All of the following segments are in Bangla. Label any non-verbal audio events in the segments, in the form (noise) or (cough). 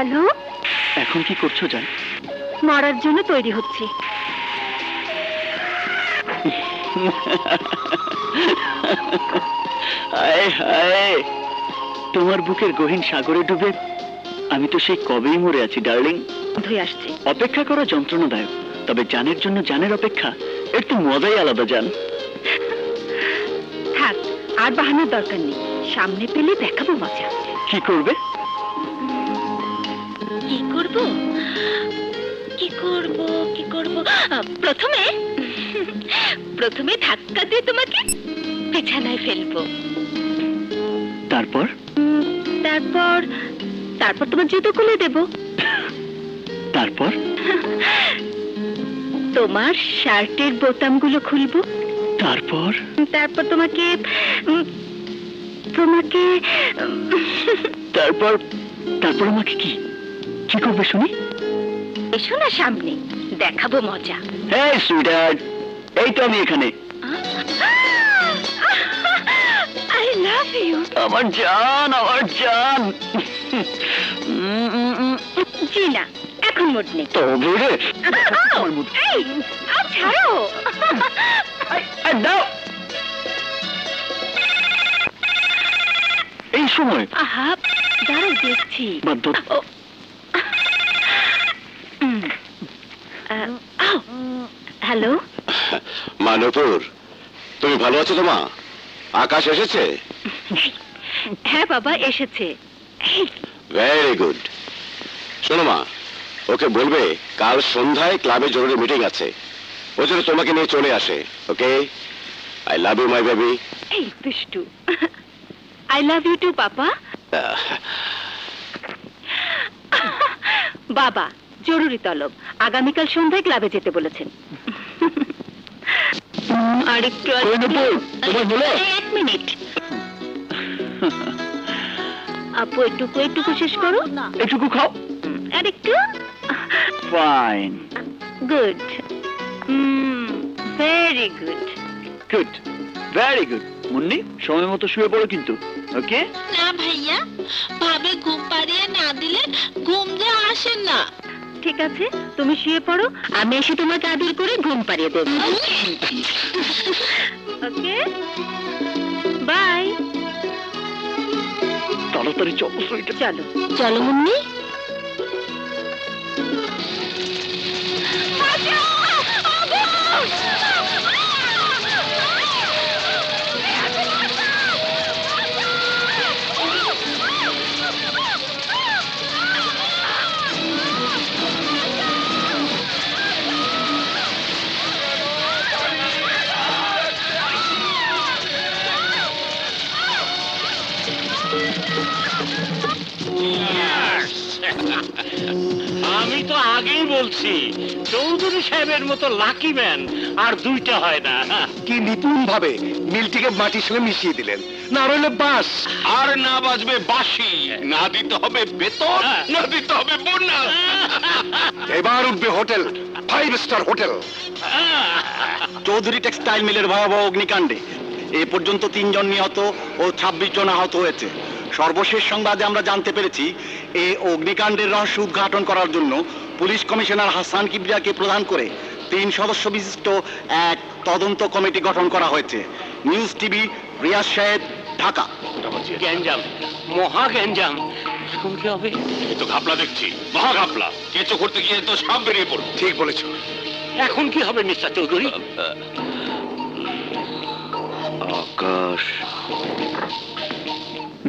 হ্যালো? এখন কি করছ জান? মরার জন্য তৈরি হচ্ছি। হায় হায়। তোমার বুকের গহীন সাগরে ডুবে আমি তো সেই কবেই মরে আছি ডার্লিং। ধুয়ে আসছি। অপেক্ষা করা যন্ত্রণাদায়ক তবে জানের জন্য জানের অপেক্ষা এর তো মজাই আলাদা জান। থাক আর বাহানোর দরকার নেই। সামনে পেলে দেখাবো মজা। কি করবে? করব? কি করব কি করব? প্রথমে প্রথমে ধাক্কা দিয়ে তোমাকে বিছানায় ফেলব। তারপর? তারপর তারপর তোমার জুতো খুলে দেব। তারপর? তোমার শার্টের বোতামগুলো খুলবো। তারপর? তারপর তোমাকে তোমাকে তারপর তারপর আমাকে কি? কি করবে শুনি এসো না সামনে দেখাবো মজা হ্যাঁ সুইটার এই তো আমি এখানে আই লাভ ইউ আমার জান আমার জান জি না এখন মোট নেই তবে রে আমার মুখ এই, আহ, ছাড়ো এই, এই, দাও এই সময় আহা দাঁড়াও দেখছি বাধ্য ও, উম, হ্যালো? মানপুর তুমি ভালো আছো তো মা? আকাশ এসেছে? হ্যাঁ বাবা এসেছে। ভেরি গুড শোনো মা ওকে বলবে কাল সন্ধ্যায় ক্লাবে জরুরি মিটিং আছে। ও যেন তোমাকে নিয়ে চলে আসে okay? I love you my baby এই দুষ্টু I love you too papa. বাবা জরুরি তলব। আগামীকাল সন্ধ্যায় ক্লাবে যেতে বলেছেন। আর একটু এক মিনিট। আপু একটুকু একটুকু শেষ করো। এটুকু খাও। আর একটু? Fine good very good good very good Munni সময় মতো শুয়ে পড়ো কিন্তু ওকে? না ভাইয়া ভাবে ঘুম পাড়িয়ে না দিলে ঘুম যে আসে না। ঠিক আছে তুমি শুয়ে পড়ো আমি এসে তোমাকে আদর করে ঘুম পাড়িয়ে দেবো। Okay bye. তাড়াতাড়ি চলো চলো। চলো মুন্নি। (laughs) আমি তো আগেই বলছি চৌধুরী সাহেবের মতো লাকি ম্যান আর দুইটা হয় না। (laughs) কি নিপুণ ভাবে মিলটিকে মাটির সঙ্গে মিশিয়ে দিলেন। না রইলে বাস আর না বাজবে বাঁশি। না দিতে হবে বেতন না দিতে হবে বোনাস। (laughs) এবার উঠবে hotel five star hotel. Chowdhury textile মিলের ভয়াবহ অগ্নিকাণ্ডে। এ পর্যন্ত তিনজন নিহত ও ছাব্বিশ জন আহত হয়েছে। সর্বশেষ সংবাদে আমরা জানতে পেরেছি এই অগ্নিকাণ্ডের রহস্য উদ্ঘাটন করার জন্য পুলিশ কমিশনার হাসান কিবরিয়াকে প্রদান করে তিন সদস্য বিশিষ্ট এক তদন্ত কমিটি গঠন করা হয়েছে। নিউজ টিভি রিয়াজ সাহেব ঢাকা। গ্যাঞ্জাম মহা গ্যাঞ্জাম। হবে। এ তো ঘাপলা দেখছি মহা ঘাপলা। কেঁচো করতে গিয়ে তো সাপ বেরিয়ে পড়বে। ঠিক বলেছ। এখন কি হবে Mister Chowdhury? Akash.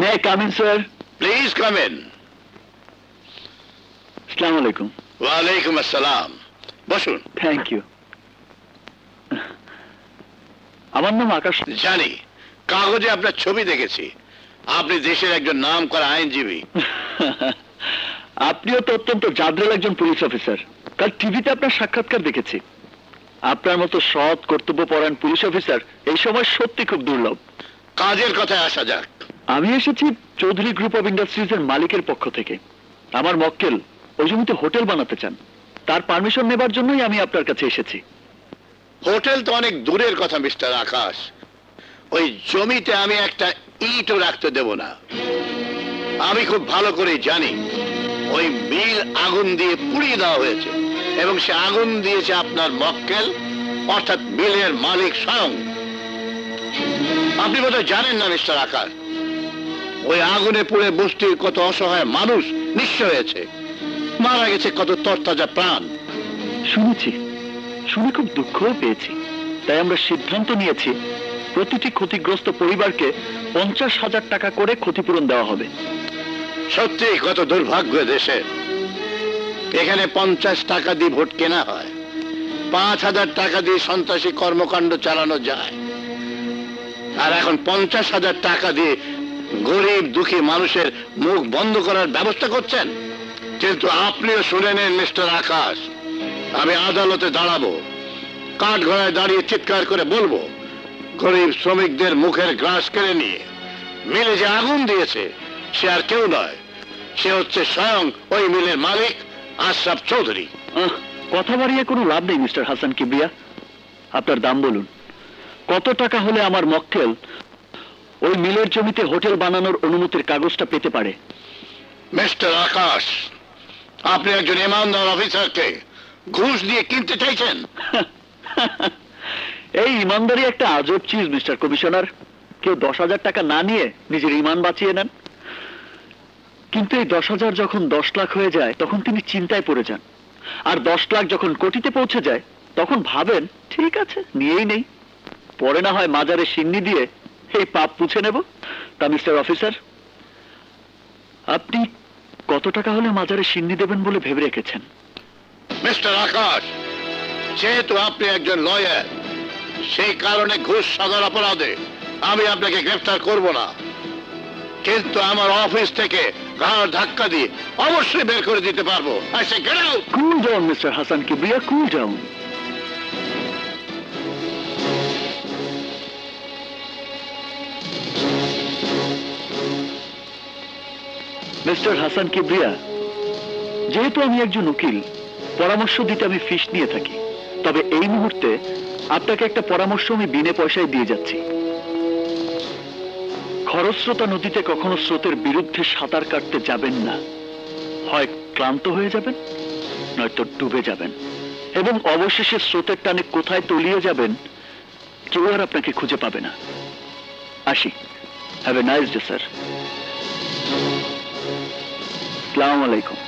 May come in sir please come in আসসালামু আলাইকুম ওয়ালাইকুম আসসালাম বসুন থ্যাংক ইউ আমার নাম আকাশ জানি। কাগজে আপনার ছবি দেখেছি। আপনি দেশের একজন নাম করা আইনজীবী। (laughs) আপনিও তো অত্যন্ত জাদ্রেল একজন পুলিশ অফিসার। কাল টিভিতে আপনার সাক্ষাৎকার দেখেছি। আপনার মতো সৎ কর্তব্যপরায়ণ পুলিশ অফিসার এই সময় সত্যি খুব দুর্লভ। কাজের কথায় আসা যাক। আমি এসেছি চৌধুরী গ্রুপ অফ ইন্ডাস্ট্রিজ এর মালিকের পক্ষ থেকে। আমার মক্কেল ওই জমিতে হোটেল বানাতে চান। তার পারমিশন নেবার জন্যই আমি আপনার কাছে এসেছি। হোটেল তো অনেক দূরের কথা, মিস্টার আকাশ। ওই জমিতে আমি একটা ইটও রাখতে দেব না। আমি খুব ভালো করে জানি, ওই মিল আগুন দিয়ে পুড়িয়ে দেওয়া হয়েছে, এবং সে আগুন দিয়েছে আপনার মক্কেল, অর্থাৎ মিলের মালিক স্বয়ং। আপনি বোধহয় জানেন না, মিস্টার আকাশ ওই আগুনে পুড়ে বস্তির কত অসহায় মানুষ নিঃস্ব হয়েছে। মারা গেছে কত তরতাজা প্রাণ। শুনেছি শুনে খুব দুঃখও পেয়েছি। তাই আমরা সিদ্ধান্ত নিয়েছি প্রতিটি ক্ষতিগ্রস্ত পরিবারকে পঞ্চাশ হাজার টাকা করে ক্ষতিপূরণ দেওয়া হবে। সত্যি কত দুর্ভাগ্য দেশে। এখানে পঞ্চাশ টাকা দিয়ে ভোট কেনা হয়। পাঁচ হাজার টাকা দিয়ে সন্ত্রাসী কর্মকাণ্ড চালানো যায়। আর এখন পঞ্চাশ হাজার টাকা দিয়ে গরিব, দুঃখী মানুষের মুখ বন্ধ করার ব্যবস্থা করছেন? কিন্তু আপনিও শুনে নেন, মিস্টার আকাশ। আমি আদালতে দাঁড়াবো। কাঠ ঘোড়ায় দাঁড়িয়ে চিৎকার করে বলব, গরিব শ্রমিকদের মুখের গ্রাস কেড়ে নিয়ে। মিলে যে আগুন দিয়েছে, সে আর কেউ নয়। সে হচ্ছে স্বয়ং ওই মিলের মালিক আশরাফ চৌধুরী। কথা বাড়িয়ে কোনো লাভ নেই, মিস্টার হাসান কিবরিয়া। আপনার দাম বলুন। কত টাকা হলে আমার মক্কেল ওই মিলের জমিতে হোটেল বানানোর অনুমতির কাগজটা পেতে পারে। মিস্টার আকাশ আপনি একজন ইমানদার অফিসারকে ঘুষ দিয়ে কিনতে চাইছেন? (laughs) এই ইমানদারি একটা আজব চিজ মিস্টার কমিশনার। কেউ দশ হাজার টাকা না নিয়ে নিজের ইমান বাঁচিয়ে নেন। কিন্তু এই দশ হাজার যখন দশ লাখ হয়ে যায় তখন তিনি চিন্তায় পড়ে যান। আর দশ লাখ যখন কোটিতে পৌঁছে যায় তখন ভাবেন ঠিক আছে নিয়েই নেই। পরে না হয় মাজারে সিন্নি দিয়ে এই পাপ পুছে নেব? তা মিস্টার অফিসার আপনি কত টাকা হলে মাজারে সিন্নি দেবেন বলে ভেবে রেখেছেন? মিস্টার আকাশ যেহেতু আপনি একজন লয়ার সেই কারণে ঘুষ সাদার অপরাধে আমি আপনাকে গ্রেফতার করব না। কিন্তু আমার অফিস থেকে ঘাড় ধাক্কা দিয়ে অবশ্যই বের করে দিতে পারব। I say, get out! Cool down Mister Hasan Kibria cool down. Mister Hasan Kibria, যেহেতু আমি একজন উকিল, পরামর্শ দিতে আমি ফিস নিয়ে থাকি। তবে এই মুহূর্তে আপনাকে একটা পরামর্শ আমি বিনে পয়সায় দিয়ে যাচ্ছি। খরস্রোতা নদীতে কখনো স্রোতের বিরুদ্ধে সাঁতার কাটতে যাবেন না। হয় ক্লান্ত হয়ে যাবেন, নয়তো ডুবে যাবেন। এবং অবশেষে স্রোতের টানে কোথায় তলিয়ে যাবেন, কেউ আর আপনাকে খুঁজে পাবে না। আসি। Have a nice day sir সালাম আলাইকুম।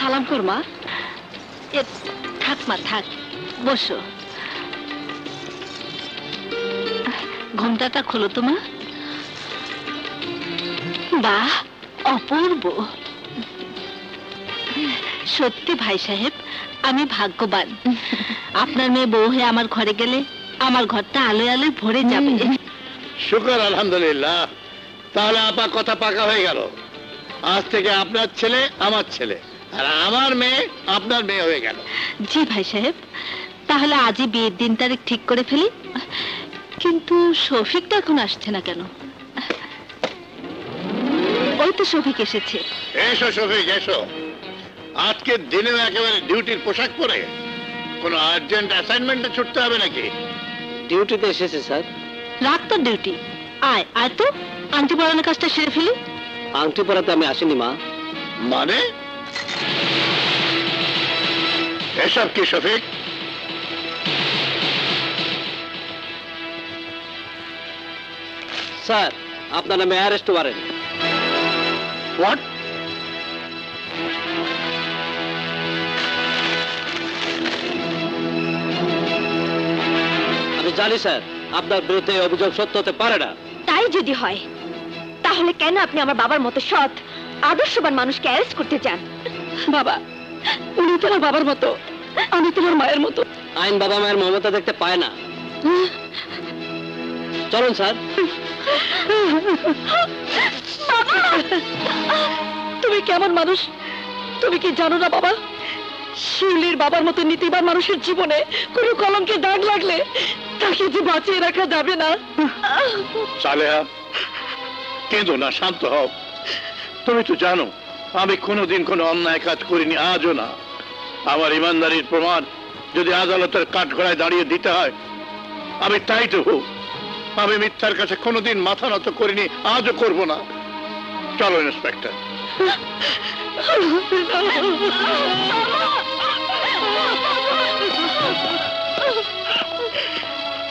সালাম কর, মা। থাক মা, থাক। বসো। ঘুমটাটা খোলো তো, মা। বাহ, অপূর্ব। সত্যি ভাই সাহেব আমি ভাগ্যবান। আপনার মেয়ে বউ হয়ে আমার ঘরে গেলে আমার ঘরটা আলোয় আলোয় ভরে যাবে। শুকর আলহামদুলিল্লাহ। তাহলে আপা কথা পাকা হয়ে গেল। আজ থেকে আপনার ছেলে আমার ছেলে। আর আমার মেয়ে আপনার মেয়ে হয়ে গেল। জি ভাই সাহেব তাহলে আজই বিয়ের দিন তারিখ ঠিক করে ফেলি। কিন্তু শফিকটা এখন আসছে না কেন? ওই তো শফিক এসেছে। এসো শফিক এসো। আজকের দিনেও একেবারে ডিউটির পোশাক পরে। কোনো আর্জেন্ট অ্যাসাইনমেন্টে ছুটতে হবে নাকি? ডিউটিতে এসেছে স্যার। রাখ তোর ডিউটি? আয় আয় তো। আংটি পরানোর কাজটা সেরে ফেলি। আংটি পরাতে আমি আসিনি মা। মানে? এসব কি শফিক? স্যার আপনার নামে অ্যারেস্ট ওয়ারেন্ট হোয়াট জানি স্যার। আপনার বিরুদ্ধে অভিযোগ সত্য হতে পারে না। তাই যদি হয় তাহলে কেন আপনি আমার বাবার মতো সৎ আদর্শবান মানুষকে অ্যারেস্ট করতে চান? বাবা উনি তোমার বাবার মতো আমি তোমার মায়ের মতো। আইন বাবা মায়ের মমতা দেখতে পায় না। চলুন স্যার। তুমি কেমন মানুষ? তুমি কি জানো না বাবা? শিউলির বাবার মতো নীতিবান মানুষের জীবনে কোনো কলঙ্কের দাগ লাগলে তাকে যে বাঁচিয়ে রাখা যাবে না। সালেহা কেঁদো না শান্ত হও। তুমি তো জানো আমি কোনোদিন কোনো অন্যায় কাজ করিনি আজও না। আমার ইমানদারির প্রমাণ যদি আদালতের কাঠগড়ায় দাঁড়িয়ে দিতে হয় আমি তাই দেবো আমি মিথ্যার কাছে কোনোদিন মাথা নত করিনি আজও করব না। চলো ইন্সপেক্টর।